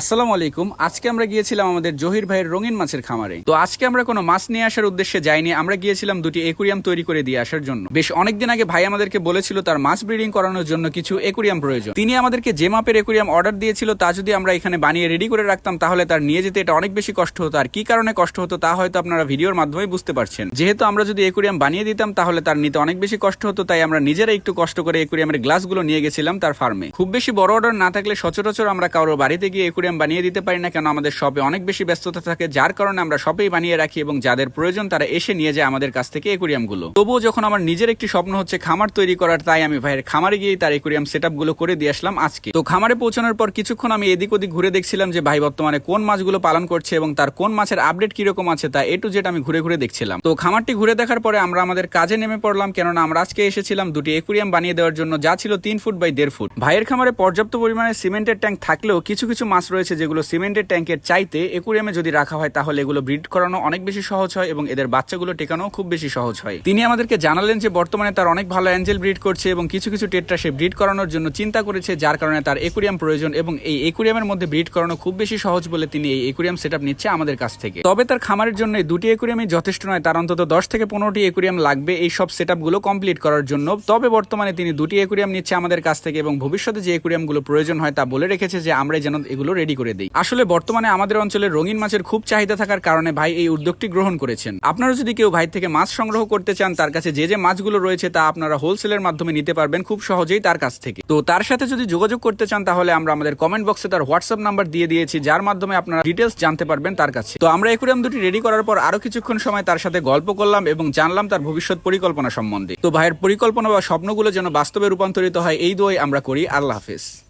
আসসালামু আলাইকুম। আজকে আমরা গিয়েছিলাম আমাদের জহির ভাইয়ের রঙিন মাছের খামারে। তো আজকে আমরা কোনো মাছ নিয়ে আসার উদ্দেশ্যে যাইনি, আমরা গিয়েছিলাম দুটি একুরিয়াম তৈরি করে দিয়ে আসার জন্য। বেশ অনেকদিন আগে ভাই আমাদেরকে বলেছিল তার মাছ ব্রিডিং করানোর জন্য কিছু একুরিয়াম প্রয়োজন। তিনি আমাদেরকে যে মাপের একুরিয়াম অর্ডার দিয়েছিল, তা যদি আমরা এখানে বানিয়ে রেডি করে রাখতাম, তাহলে তার নিয়ে যেতে এটা অনেক বেশি কষ্ট হতো। আর কি কারণে কষ্ট হতো, তা হয়তো আপনারা ভিডিওর মাধ্যমে বুঝতে পারছেন। যেহেতু আমরা যদি একুরিয়াম বানিয়ে দিতাম, তাহলে তার নিতে অনেক বেশি কষ্ট হতো, তাই আমরা নিজেরা একটু কষ্ট করে একুরিয়ামের গ্লাসগুলো নিয়ে গেছিলাম তার ফার্মে খুব বেশি বড় অর্ডার না থাকলে সচরাচর আমরা কারোর বাড়িতে গিয়ে একুরিয়াম বানিয়ে দিতে পারি না কেন আমাদের শপে অনেক বেশি ব্যস্ততা থাকে, যার কারণে আমরা শপেই বানিয়ে রাখি এবং যাদের প্রয়োজন তারা এসে নিয়ে যায় আমাদের কাছ থেকে একুরিয়ামগুলো। তবুও যখন আমার নিজের একটি স্বপ্ন হচ্ছে খামার তৈরি করার, তাই আমি ভাইয়ের খামারে গিয়ে তার একুরিয়াম সেটগুলো করে দিয়ে আসলাম আজকে। তো খামারে পৌঁছানোর পর কিছুক্ষণ আমি এদিক ওদিক ঘুরে দেখছিলাম যে ভাই বর্তমানে কোন মাছগুলো পালন করছে এবং তার কোন মাছের আপডেট কীরকম আছে তা এ টু জেড আমি ঘুরে ঘুরে দেখছিলাম। তো খামারটি ঘুরে দেখার পরে আমরা আমাদের কাজে নেমে পড়লাম, কেননা আমরা আজকে এসেছিলাম দুটি একুরিয়াম বানিয়ে দেওয়ার জন্য, যা ছিল তিন ফুট বাই দেড় ফুট। ভাইয়ের খামারে পর্যাপ্ত পরিমাণে সিমেন্টের ট্যাঙ্ক থাকলেও কিছু কিছু মাছ রয়েছে যেগুলো সিমেন্টের ট্যাঙ্কের চাইতে একুরিয়ামে যদি রাখা হয়, তাহলে এগুলো ব্রিড করানো অনেক বেশি সহজ হয় এবং এদের বাচ্চাগুলো টেকানো খুব বেশি সহজ হয়। তিনি আমাদেরকে জানালেন যে বর্তমানে তার অনেক ভালো অ্যাঞ্জেল ব্রিড করছে এবং কিছু কিছু টেট্রা সে ব্রিড করানোর জন্য চিন্তা করেছে, যার কারণে তার একুরিয়াম প্রয়োজন এবং এই একুরিয়ামের মধ্যে ব্রিড করানো খুব বেশি সহজ বলে তিনি এই একুরিয়াম সেট নিচ্ছে আমাদের কাছ থেকে। তবে তার খামারের জন্য দুটি একুরিয়ামই যথেষ্ট নয়, তার অন্তত দশ থেকে পনেরোটি একুরিয়াম লাগবে এই সব সেট কমপ্লিট করার জন্য। তবে বর্তমানে তিনি দুটি একুরিয়াম নিচ্ছে আমাদের কাছ থেকে এবং ভবিষ্যতে যে একুরিয়ামগুলো প্রয়োজন হয় তা বলে রেখেছে যে আমরা যেন এগুলো রেডি করে দিই। আসলে বর্তমানে আমাদের অঞ্চলে রঙিন মাছের খুব চাহিদা থাকার কারণে ভাই এই উদ্যোগটি গ্রহণ করেছেন। আপনারা যদি কেউ ভাই থেকে মাছ সংগ্রহ করতে চান, তার কাছে যে যে মাছগুলো রয়েছে তা আপনারা হোলসেলের মাধ্যমে নিতে পারবেন খুব সহজেই তার কাছ থেকে। তো তার সাথে যদি যোগাযোগ করতে চান, তাহলে আমরা আমাদের কমেন্ট বক্সে তার হোয়াটসঅ্যাপ নাম্বার দিয়ে দিয়েছি, যার মাধ্যমে আপনারা ডিটেলস জানতে পারবেন তার কাছে। তো আমরা একুরিয়াম দুটি রেডি করার পর আরও কিছুক্ষণ সময় তার সাথে গল্প করলাম এবং জানলাম তার ভবিষ্যৎ পরিকল্পনা সম্বন্ধে। তো ভাইয়ের পরিকল্পনা বা স্বপ্নগুলো যেন বাস্তবে রূপান্তরিত হয়, এই দোয়াই আমরা করি। আল্লাহ হাফেজ।